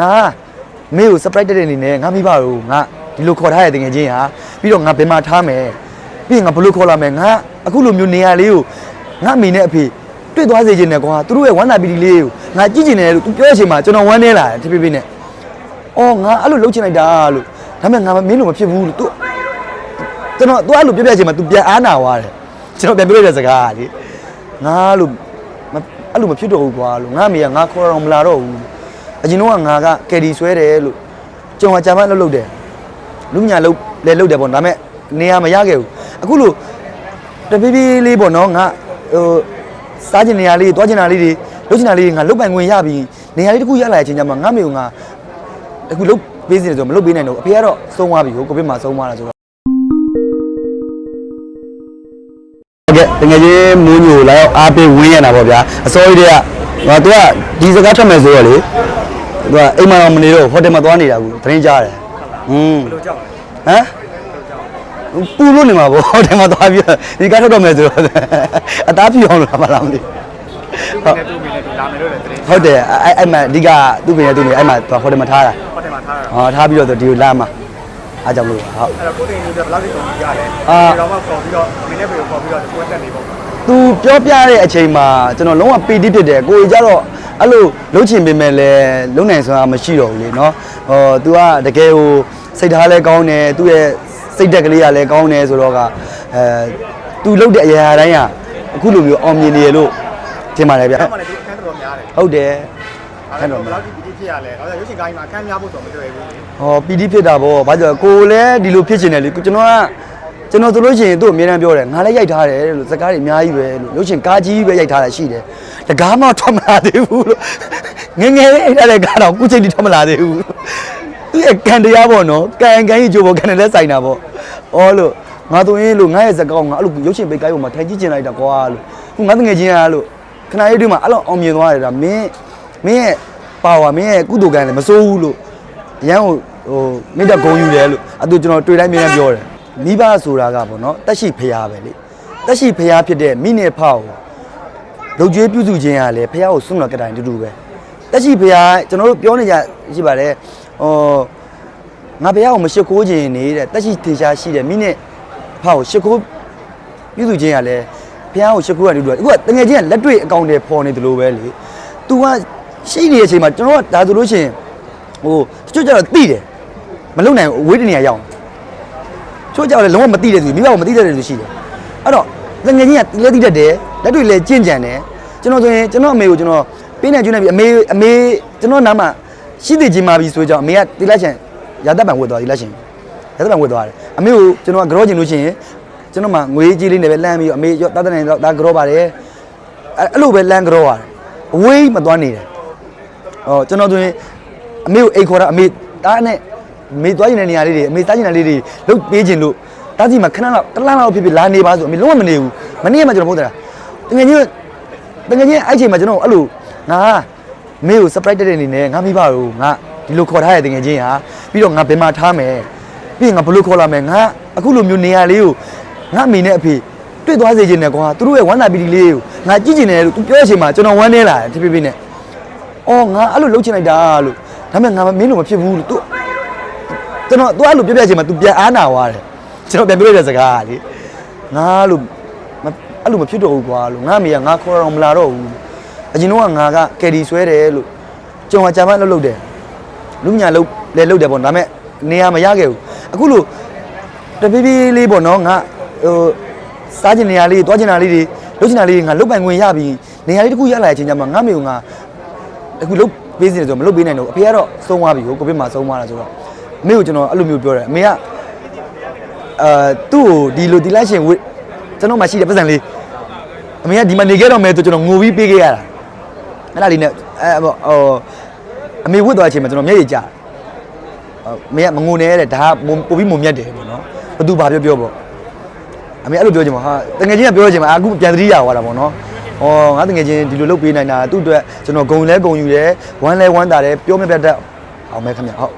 ငါမင်းကို surprise တက်တဲ့အနေနဲ့ငါမိဘကိုငါဒီလိုခေါ်ထားရတဲ့ငယ်ချင်းဟာပြီးတော့ငါဘယ်မှာထားမယ်ပြီးရင်ငါဘယ်လိုခေါ်လာမယ်ငါအခုလိုမျိုးနေရာလေးကိုငါအမိနဲ့အဖေတွေ့သွားစေချင်တယ်ကွာသူတို့ရဲ့ဝမ်းသာပီတီလေးကိုငါကြည့်ချင်တယ်လို့သူပြောတဲ့အချိန်မှာကျွန်တော်ဝမ်းနေလာတယ်တဖြည်းဖြည်းနဲ့အော်ငါအဲ့လိုလုပ်ချင်လိုက်တာလို့ဒါပေမဲ့ငါမင်းလိုမဖြစ်ဘူးလို့သူကျွန်တော်သူအဲ့လိုပြောပြချိန်မှာ तू ပြန်အားနာသွားတယ်ကျွန်တော်ပြန်ပြောရတဲ့စကားကလေငါလို့မအဲ့လိုမဖြစ်တော့ဘူးကွာလို့ငါအမေကငါခေါ်တော့မလာတော့ဘူးလို့ အရင်တော့ကငါကကယ်ဒီဆွဲတယ်လို့ကျွန်တော်ကဂျာမန်လှုပ်လှုပ်တယ်လူညာလုတ်လဲလုတ်တယ်ပေါ့ဒါပေမဲ့နေရာမရခဲ့ဘူးအခုလို့တဖြည်းဖြည်းလေးပေါ့နော်ငါဟိုစားကျင်နေရာလေးတွားကျင်နေရာလေးတွေလုတ်ကျင်နေရာလေးတွေငါလုတ်ပိုင်ခွင့်ရပြီနေရာလေးတစ်ခုရလာတဲ့အချိန်ကျမှငါမေကငါအခုလုတ်ပေးစီတယ်ဆိုမလုတ်ပေးနိုင်တော့အဖေကတော့ဆုံးသွားပြီဟိုကိုဗစ်မှာဆုံးသွားတာဆိုတော့ဟုတ်ကဲ့တကယ်ချင်းမူးညိုလာတော့အားပေးဝင်းရတာပေါ့ဗျာအစောကြီးတည်းကငါသူကဒီစကားထွက်မယ်ဆိုတော့လေ သူကအိမ်မှာတော့မနေတော့ဟိုတယ်မှာသွားနေတာကူသတင်းကြားတယ်อืมဘယ်လိုကြောက်လဲဟမ်ပူလို့နေမှာပေါ့ဟိုတယ်မှာသွားပြီးတော့ဒီကားထွက်တော့မယ်ဆိုတော့အသားပြအောင်လို့လာမလားမသိသူ့နဲ့သူ့မိနဲ့လာမယ်လို့လည်းသတင်းဟုတ်တယ်အဲ့အဲ့မှာအဓိကသူ့ပင်နဲ့သူ့နေအဲ့မှာဟိုတယ်မှာထားတာဟိုတယ်မှာထားတာဟောထားပြီးတော့ဒီကိုလာမှာအားကြောင့်လို့ဟုတ်အဲ့တော့ကိုယ်တင်နေပြီးဘယ်လောက်ထိကုန်ကြလဲအာဒီတော့မှခေါ်ပြီးတော့မိနဲ့ပြေကိုခေါ်ပြီးတော့ကိုယ်တက်နေပေါ့သူပြောပြတဲ့အချိန်မှာကျွန်တော်လုံးဝပီတိဖြစ်တယ်ကိုကြီးကြတော့ အဲ့လိုလှုပ်ချင်ပေမဲ့လည်းလုံနိုင်စွမ်းမရှိတော့ဘူးလေနော်ဟော तू ကတကယ်ဟိုစိတ်ထားလဲကောင်းတယ်သူ့ရဲ့စိတ်တက်ကလေးကလည်းကောင်းတယ်ဆိုတော့ကအဲ तू လှုပ်တဲ့အရာတိုင်းကအခုလိုမျိုးအောင်မြင်နေရလို့ထင်ပါတယ်ဗျအဲ့မှလည်းဒီအခန်းတော်များတယ်ဟုတ်တယ်အဲ့တော့ဘယ်လောက်ထိပီတိဖြစ်ရလဲဒါဆိုရုပ်ရှင်ကိုင်းမှာအခန်းများဖို့ဆိုမတွေ့ဘူးဟောပီတိဖြစ်တာဗောဘာကြောင့်လဲကိုယ်လည်းဒီလိုဖြစ်ချင်တယ်လေကျွန်တော်က ကျွန်တော်ဆိုလို့ရှိရင်သူ့အမြဲတမ်းပြောတယ်ငါလည်းရိုက်ထားတယ်လို့စကားတွေအများကြီးပဲလို့လို့ရှိရင်ကားကြီးပဲရိုက်ထားတာရှိတယ်တကားမှထွက်မလာသေးဘူးလို့ငယ်ငယ်လေးအဲ့ဒါလည်းကားတော့အခုချိန်ထိထွက်မလာသေးဘူးသူရဲ့ကန်တရားပေါ့နော်ကန်ကန်ကြီးကြိုးပေါ်ကန်တယ်လည်းဆိုင်တာပေါ့အော်လို့ငါတို့ရင်လို့ငါရဲ့စကားကိုငါအဲ့လိုရုပ်ရှင်ပိတ်ကိုင်းပေါ်မှာထိုင်ကြည့်ကျင်လိုက်တာကွာလို့ခုငါတငယ်ချင်းကလို့ခဏလေးတွင်းမှာအဲ့လိုအောင်မြင်သွားတယ်ဒါမင်းမင်းရဲ့ပါဝါမင်းရဲ့ကုသိုလ်ကံလည်းမစိုးဘူးလို့အရန်ဟိုဟိုမိတ္တဂုံယူတယ်လို့အတူကျွန်တော်တွေ့တိုင်းမြင်ပြောတယ် မိဘဆိုတာကပေါ့နော်တက်ရှိဖရားပဲလေတက်ရှိဖရားဖြစ်တဲ့မိနေဖောက်လုံကျွေးပြုစုခြင်းကလည်းဖရားကိုစွန့်တော်ကတိုင်းတူတူပဲတက်ရှိဖရားကျွန်တော်တို့ပြောနေကြရှိပါတယ်ဟောငါဖရားကိုမရှိခိုးခြင်းနေတဲ့တက်ရှိထေရှားရှိတဲ့မိနေဖောက်ကိုရှိခိုးပြုစုခြင်းကလည်းဖရားကိုရှိခိုးရတူတူအခုကတကယ်ချင်းကလက်တွေ့အကောင့်တွေပေါ်နေတယ်လို့ပဲလေ तू ကရှိနေတဲ့အချိန်မှာကျွန်တော်ကဒါဆိုလို့ရှိရင်ဟိုတချို့ကျတော့တိတယ်မလုံနိုင်ဘူးအဝေးတနေရာရောက် ချို့ကျတော့လည်းလုံးဝမတိတဲ့သူမိဘကမတိတဲ့သူရှိတယ်အဲ့တော့တငယ်ချင်းကလက်တိတတ်တယ်လက်တွေလည်းကျင့်ကြံတယ်ကျွန်တော်ဆိုရင်ကျွန်တော်အမေကိုကျွန်တော်ပေးနေကျွန်းနေပြီအမေအမေကျွန်တော်နားမှာရှိသေးခြင်းမာပြီဆိုကြအောင်အမေကတိလက်ချင်ရာသက်ပံဝတ်သွားတိလက်ချင်ရာသက်ပံဝတ်သွားတယ်အမေကိုကျွန်တော်ကကြောကျင်လို့ရှိရင်ကျွန်တော်မှငွေကြီးလေးနဲ့ပဲလမ်းပြီးတော့အမေရောတတ်တဲ့နေတော့ဒါကြောပါတယ်အဲ့အဲ့လိုပဲလမ်းကြောရတယ်အဝေးမသွားနေတယ်ဟောကျွန်တော်ဆိုရင်အမေကိုအိတ်ခေါ်တာအမေတားနဲ့အ မေသွားကျင်တဲ့နေရာလေးတွေအမေစားကျင်တဲ့လေးတွေလုတ်ပေးခြင်းလို့တားစီမှာခဏလောက်တစ်လားလောက်ဖြစ်ဖြစ်လာနေပါဆိုအမေလုံးဝမနေဘူးမနေမှကျွန်တော်ပို့တာတကယ်ကြီးတကယ်ကြီးအဲ့ချိန်မှာကျွန်တော်အဲ့လိုငါအမေကို surprise တက်တဲ့အနေနဲ့ငါမိဘကိုငါဒီလိုခေါ်ထားရတဲ့တကယ်ကြီးဟာပြီးတော့ငါဘယ်မှာထားမယ်ပြီးရင်ငါဘယ်လိုခေါ်လာမယ်ငါအခုလိုမျိုးနေရာလေးကိုငါအမေနဲ့အဖေတွေ့သွားစေချင်တယ်ကွာသူတို့ရဲ့ဝမ်းသာပီတီလေးကိုငါကြည့်ချင်တယ်လို့သူပြောတဲ့အချိန်မှာကျွန်တော်ဝမ်းနေလာတယ်တဖြည်းဖြည်းနဲ့အော်ငါအဲ့လိုလုပ်ချင်လိုက်တာလို့ဒါပေမဲ့ငါမင်းလိုမဖြစ်ဘူးလို့ तू ကျွန်တော် तू အဲ့လိုပြပြချင်မှာ तू ပြန်အားနာသွားတယ်ကျွန်တော်ပြန်ပြောရတဲ့စကားကလေငါလို့မအဲ့လိုမဖြစ်တော့ဘူးကွာလို့ငါအမေကငါခေါ်တော့မလာတော့ဘူးအရင်တော့ကငါကကယ်ဒီဆွဲတယ်လို့ကျွန်တော်ကဂျာမန်လှုပ်လှုပ်တယ်လူညာလှုပ်လဲလှုပ်တယ်ပေါ့ဒါပေမဲ့နေရာမရခဲ့ဘူးအခုလို့တဖြည်းဖြည်းလေးပေါ့နော်ငါဟိုစားကျင်နေရာလေးတွားကျင်နေရာလေးတွေလှုပ်ကျင်နေရာလေးတွေငါလှုပ်ပိုင်ခွင့်ရပြီနေရာလေးတစ်ခုရလာတဲ့အချိန်ကျမှငါမေကငါအခုလုတ်ပေးစီတယ်ဆိုမလုတ်ပေးနိုင်တော့အဖေကတော့ဆုံးသွားပြီကိုကိုဗစ်မှာဆုံးသွားတာဆိုတော့အ မေကိုကျွန်တော်အဲ့လိုမျိုးပြောတယ်အမေကအာသူ့ကိုဒီလိုဒီလိုက်ရှင်ဝစ်ကျွန်တော်မှရှိတဲ့ပတ်စံလေးအမေကဒီမှာနေခဲ့တော့မယ်ဆိုကျွန်တော်ငိုပြီးပေးခဲ့ရတာအဲ့ဒါလေးနဲ့အဲဟိုအမေဝစ်သွားတဲ့အချိန်မှာကျွန်တော်မျက်ရည်ကျတယ်အမေကမငိုနဲ့တဲ့ဒါကပို့ပြီးမုံမြတ်တယ်ပေါ့နော်ဘသူဘာပြောပြောပေါ့အမေအဲ့လိုပြောချင်မှာဟာတကယ်ချင်းကပြောချင်မှာအခုပြန်သတိရသွားတာပေါ့နော်။အော်ငါတကယ်ချင်းဒီလိုလုပ်ပေးနိုင်တာသူ့အတွက်ကျွန်တော်ဂုံလဲဂုံယူတယ်ဝမ်းလဲဝမ်းတာတယ်ပြောမပြတ်တတ်အောင်မဲခင်ဗျဟုတ်